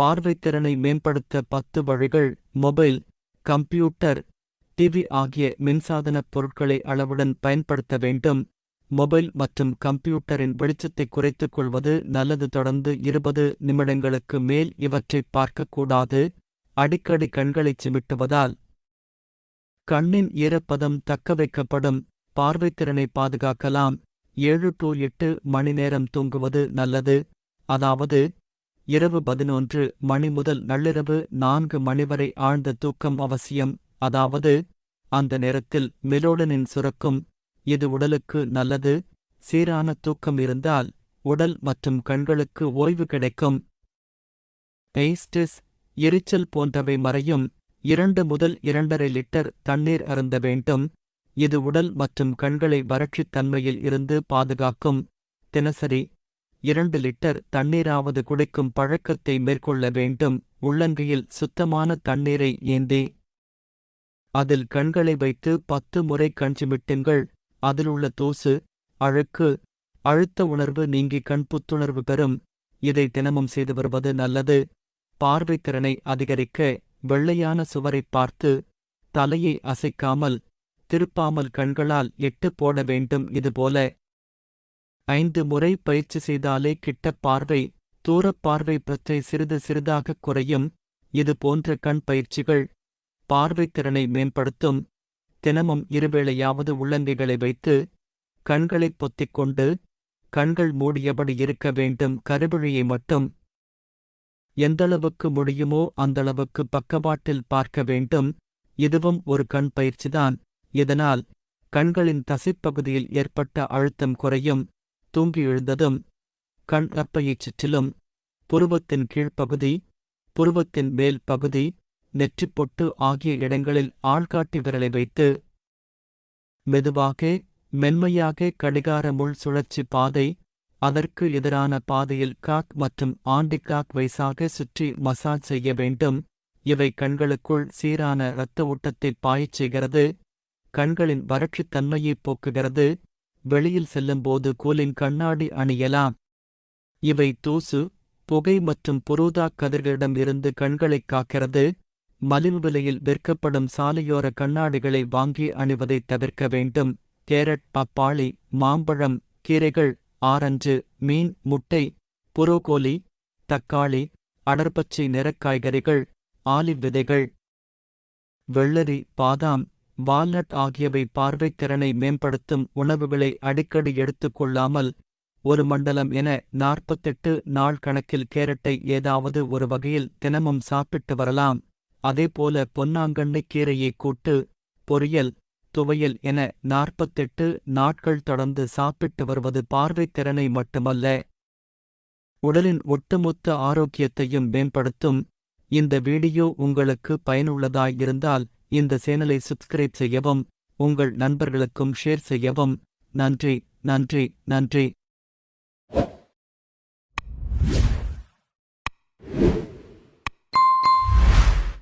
பார்வைத்திறனை மேம்படுத்த பத்து வழிகள். மொபைல் கம்ப்யூட்டர் டிவி ஆகிய மின்சாதனப் பொருட்களை அளவுடன் பயன்படுத்த வேண்டும். மொபைல் மற்றும் கம்ப்யூட்டரின் வெளிச்சத்தை குறைத்துக் கொள்வது நல்லது. தொடர்ந்து இருபது நிமிடங்களுக்கு மேல் இவற்றைப் பார்க்கக்கூடாது. அடிக்கடி கண்களைச் சிமிட்டுவதால். கண்ணின் ஈரப்பதம் தக்கவைக்கப்படும் பார்வைத்திறனை பாதுகாக்கலாம். ஏழு டு எட்டு மணி நேரம் தூங்குவது நல்லது. அதாவது இரவு பதினொன்று மணி முதல் நள்ளிரவு நான்கு மணி வரை ஆழ்ந்த தூக்கம் அவசியம். அதாவது அந்த நேரத்தில் மெலோடனின் சுரக்கும் இது உடலுக்கு நல்லது. சீரான தூக்கம் இருந்தால் உடல் மற்றும் கண்களுக்கு ஓய்வு கிடைக்கும். பெய்ஸ்டிஸ் எரிச்சல் போன்றவை மறையும். இரண்டு முதல் இரண்டரை லிட்டர் தண்ணீர் அருந்த வேண்டும். இது உடல் மற்றும் கண்களை வறட்சித் தன்மையில் இருந்து பாதுகாக்கும். தினசரி இரண்டு லிட்டர் தண்ணீராவது குடிக்கும் பழக்கத்தை மேற்கொள்ள வேண்டும். உள்ளங்கையில் சுத்தமான தண்ணீரை ஏந்தி. அதில் கண்களை வைத்து பத்து முறை கஞ்சிமிட்டுங்கள் அதிலுள்ள தூசு அழுக்கு அழுத்த உணர்வு நீங்கி கண் புத்துணர்வு பெறும். இதை தினமும் செய்து வருவது நல்லது. பார்வைத்திறனை அதிகரிக்க வெள்ளையான சுவரைப் பார்த்து தலையை அசைக்காமல் திருப்பாமல் கண்களால் எட்டு போட வேண்டும். இதுபோல ஐந்து முறை பயிற்சி செய்தாலே கிட்ட பார்வை தூரப் பார்வை பிரச்சை சிறிது சிறிதாகக் குறையும். இது போன்ற கண் பயிற்சிகள் பார்வைத்திறனை மேம்படுத்தும். தினமும் இருவேளையாவது உள்ளங்கைகளை வைத்து கண்களைப் பொத்திக் கொண்டு கண்கள் மூடியபடி இருக்க வேண்டும். கருவிழியை மட்டும் எந்தளவுக்கு முடியுமோ அந்தளவுக்கு பக்கவாட்டில் பார்க்க வேண்டும். இதுவும் ஒரு கண் பயிற்சிதான். இதனால் கண்களின் தசைப்பகுதியில் ஏற்பட்ட அழுத்தம் குறையும். தூங்கி எழுந்ததும் கண் அப்பையைச் சுற்றிலும் புருவத்தின் கீழ்ப்பகுதி புருவத்தின் மேல் பகுதி நெற்றிப்பொட்டு ஆகிய இடங்களில் ஆள்காட்டி விரலை வைத்து மெதுவாக மென்மையாக கடிகார முள் சுழற்சி பாதை அதற்கு எதிரான பாதையில் காக் மற்றும் ஆண்டிகாக் வைசாக சுற்றி மசாஜ் செய்ய வேண்டும். இவை கண்களுக்குள் சீரான இரத்த ஓட்டத்தை பாயச் செய்கிறது கண்களின் வறட்சித் தன்மையைப் போக்குகிறது. வெளியில் செல்லும்போது கூலின் கண்ணாடி அணியலாம். இவை தூசு புகை மற்றும் புரூதா கதிர்களிடமிருந்து கண்களைக் காக்கிறது. மலிவு விலையில் விற்கப்படும் சாலையோர கண்ணாடிகளை வாங்கி அணிவதை தவிர்க்க வேண்டும். கேரட் பப்பாளி மாம்பழம் கீரைகள் ஆரஞ்சு மீன் முட்டை புரோகோலி தக்காளி அடர்பச்சை நிறக் காய்கறிகள் ஆலிவ் விதைகள். வெள்ளரி பாதாம் வால்நட் ஆகியவை பார்வைத் திறனை மேம்படுத்தும் உணவுகளை அடிக்கடி எடுத்துக் கொள்ளாமல் ஒரு மண்டலம் என நாற்பத்தெட்டு நாள் கணக்கில் கேரட்டை ஏதாவது ஒரு வகையில் தினமும் சாப்பிட்டு வரலாம். அதேபோல பொன்னாங்கண்ணி கீரையை கூட்டு பொரியல் துவையல் என நாற்பத்தெட்டு நாட்கள் தொடர்ந்து சாப்பிட்டு வருவது பார்வைத் திறனை மட்டுமல்ல உடலின் ஒட்டுமொத்த ஆரோக்கியத்தையும் மேம்படுத்தும். இந்த வீடியோ உங்களுக்கு பயனுள்ளதாயிருந்தால் இந்த சேனலை சப்ஸ்கிரைப் செய்யவும் உங்கள் நண்பர்களுக்கும் ஷேர் செய்யவும். நன்றி நன்றி நன்றி.